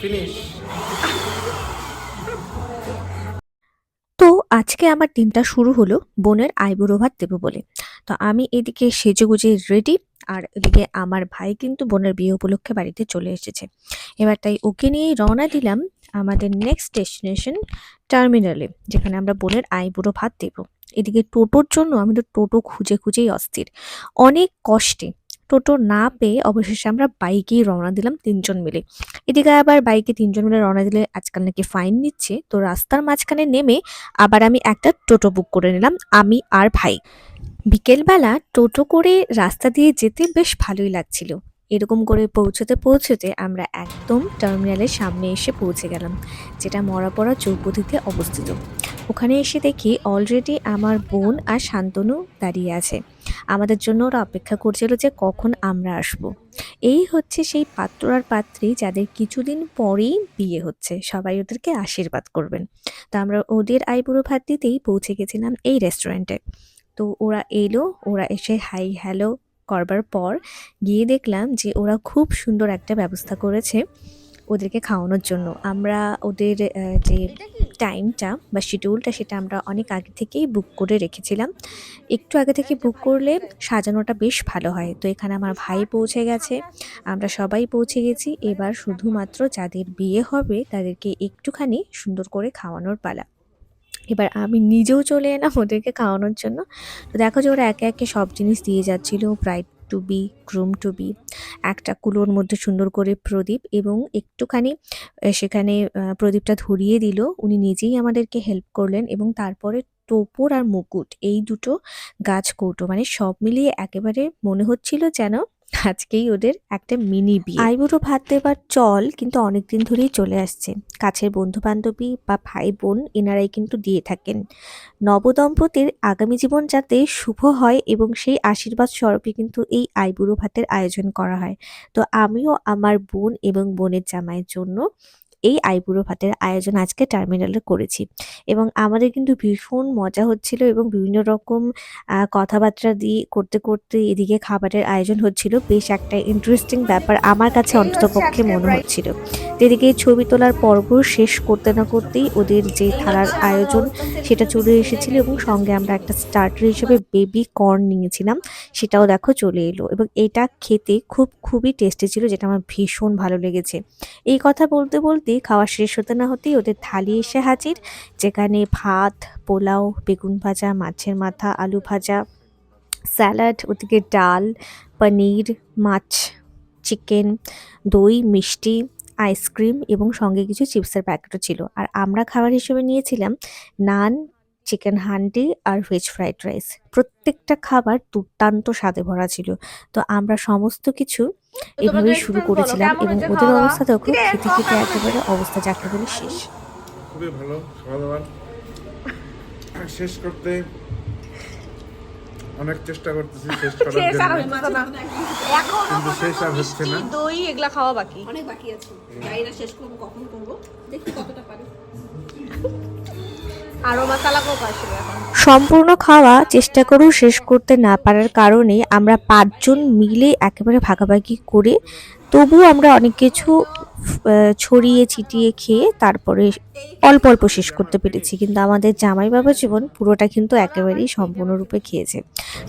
Finish তো আজকে আমার দিনটা শুরু হলো বোনের আইবুড়ো ভাত দেবো বলে। তো আমি এদিকে সেজেগুজে রেডি আর এদিকে আমার ভাই কিন্তু বোনের বিয়ে উপলক্ষে বাড়িতে চলে এসেছে। এবার তাই ওকে নিয়েই রওনা দিলাম আমাদের নেক্সট ডেস্টিনেশন টার্মিনালে যেখানে আমরা বোনের আইবুড়ো ভাত দেবো। এদিকে টোটোর জন্য আমি তো টোটো খুঁজে খুঁজেই অস্থির। অনেক কষ্টে টোটো না পেয়ে অবশেষে আমরা বাইকেই রওনা দিলাম তিনজন মিলে। এদিকে আবার বাইকে তিনজন মিলে রওনা দিলে আজকাল নাকি ফাইন নিচ্ছে। তো রাস্তার মাঝখানে নেমে আবার আমি একটা টোটো বুক করে নিলাম, আমি আর ভাই। বিকেলবেলা টোটো করে রাস্তা দিয়ে যেতে বেশ ভালোই লাগছিল। এরকম করে পৌঁছতে পৌঁছতে আমরা একদম টার্মিনালের সামনে এসে পৌঁছে গেলাম, যেটা মরাপড়া চৌপতিতে অবস্থিত। ওখানে এসে দেখি অলরেডি আমার বোন আর শান্তনু দাঁড়িয়ে আছে। আমাদের জন্য ওরা অপেক্ষা করছিল যে কখন আমরা আসব। এই হচ্ছে সেই পাত্র আর পাত্রী যাদের কিছুদিন পরেই বিয়ে হচ্ছে। সবাই ওদেরকে আশীর্বাদ করবেন। তো আমরা ওদের আইবুড়ো ভাত দিতেই পৌঁছে গেছিলাম এই রেস্টুরেন্টে তো ওরা এলো, ওরা এসে হাই হ্যালো করবার পর গিয়ে দেখলাম যে ওরা খুব সুন্দর একটা ব্যবস্থা করেছে ওদেরকে খাওয়ানোর জন্য। আমরা ওদের যে টাইমটা বা শিডিউলটা সেটা আমরা অনেক আগে থেকেই বুক করে রেখেছিলাম। একটু আগে থেকে বুক করলে সাজানোটা বেশ ভালো হয়। তো এখানে আমার ভাই পৌঁছে গেছে, আমরা সবাই পৌঁছে গেছি। এবার শুধুমাত্র যাদের বিয়ে হবে তাদেরকে একটুখানি সুন্দর করে খাওয়ানোর পালা। এবার আমি নিজেও চলে এলাম ওদেরকে খাওয়ানোর জন্য। তো দেখো যে ওরা একে একে সব জিনিস দিয়ে যাচ্ছিল bride to be groom to be একটা কুলোর মধ্যে সুন্দর করে প্রদীপ এবং একটুখানি সেখানে প্রদীপটা ধরিয়ে দিল। উনি নিজেই আমাদেরকে হেল্প করলেন এবং তারপরে টোপর আর মুকুট, এই দুটো গাছ কৌটো মানে সব মিলিয়ে একেবারে মনে হচ্ছিল যেন আজকেই ওদের একটা মিনি বিয়ে। আইবুড়ো ভাত দেবার চল কিন্তু অনেকদিন ধরেই চলে আসছে। কাছের বন্ধু বান্ধবী বা ভাই বোন এনারাই কিন্তু দিয়ে থাকেন। নবদম্পতির আগামী জীবন যাতে শুভ হয় এবং সেই আশীর্বাদ স্বরূপে কিন্তু এই আইবুড়ো ভাতের আয়োজন করা হয়। তো আমিও আমার বোন এবং বোনের জামাইয়ের জন্য এই আইবুড়ো ভাতের আয়োজন আজকে টার্মিনালে করেছি। এবং আমাদের কিন্তু ভীষণ মজা হচ্ছিল এবং বিভিন্ন রকম কথাবার্তা দিয়ে করতে করতে এদিকে খাবারের আয়োজন হচ্ছিল। বেশ একটা ইন্টারেস্টিং ব্যাপার আমার কাছে অন্ততপক্ষে মনে হচ্ছিল। এদিকে ছবি তোলার পর্ব শেষ করতে না করতেই ওদের যে থালার আয়োজন সেটা চলে এসেছিল এবং সঙ্গে আমরা একটা স্টার্টার হিসেবে বেবি কর্ন নিয়েছিলাম। সেটাও দেখো চলে এলো এবং এটা খেতে খুব খুবই টেস্টি ছিল যেটা আমার ভীষণ ভালো লেগেছে। এই কথা বলতে বলতে খাওয়া শেষ হতে না হতেই ওদের থালি এসে হাজির, যেখানে ভাত, পোলাও, বেগুন ভাজা, মাছের মাথা, আলু ভাজা, স্যালাড, ওদিকে ডাল, পনির, মাছ, চিকেন, দই, মিষ্টি, আইসক্রিম এবং সঙ্গে কিছু চিপসের প্যাকেটও ছিল। আর আমরা খাবার হিসেবে নিয়েছিলাম নান চিকেন হান্ডি আর ভেজ ফ্রাইড রাইস প্রত্যেকটা খাবার দুর্দান্ত স্বাদে ভরা ছিল। তো আমরা সমস্ত কিছু এভাবেই শুরু করেছিলাম এবং ওদের অবস্থা দেখো খেতে খেতে একেবারে অবস্থা যাকে বলে শেষ। খুবই ভালো খাওয়া দাওয়ার শেষ করতে অনেক চেষ্টা করতেছি শেষ করার জন্য। কিন্তু শেষ আর হচ্ছে না। দই এগুলা খাওয়া বাকি। অনেক বাকি আছে। জানি না শেষ করব কখন করব? দেখি কতটা পারি। সম্পূর্ণ খাওয়া চেষ্টা করেও শেষ করতে না পারার কারণে আমরা পাঁচজন মিলে একেবারে ভাগাভাগি করে। তবুও আমরা অনেক কিছু ছড়িয়ে, ছিটিয়ে খেয়ে তারপরে অল্প অল্প শেষ করতে পেরেছি। কিন্তু আমাদের জামাই বাবা জীবন পুরোটা কিন্তু একেবারেই সম্পূর্ণরূপে খেয়েছে।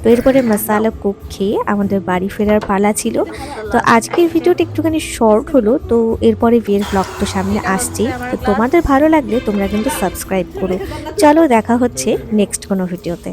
তো এরপরে মশালা কুক খেয়ে আমাদের বাড়ি ফেরার পালা ছিল। তো আজকের ভিডিওটা একটুখানি শর্ট হলো। তো এরপরে বিয়ের ব্লগ তো সামনে আসছে তো তোমাদের ভালো লাগলে তোমরা কিন্তু সাবস্ক্রাইব করো। চলো দেখা হচ্ছে নেক্সট কোনো ভিডিওতে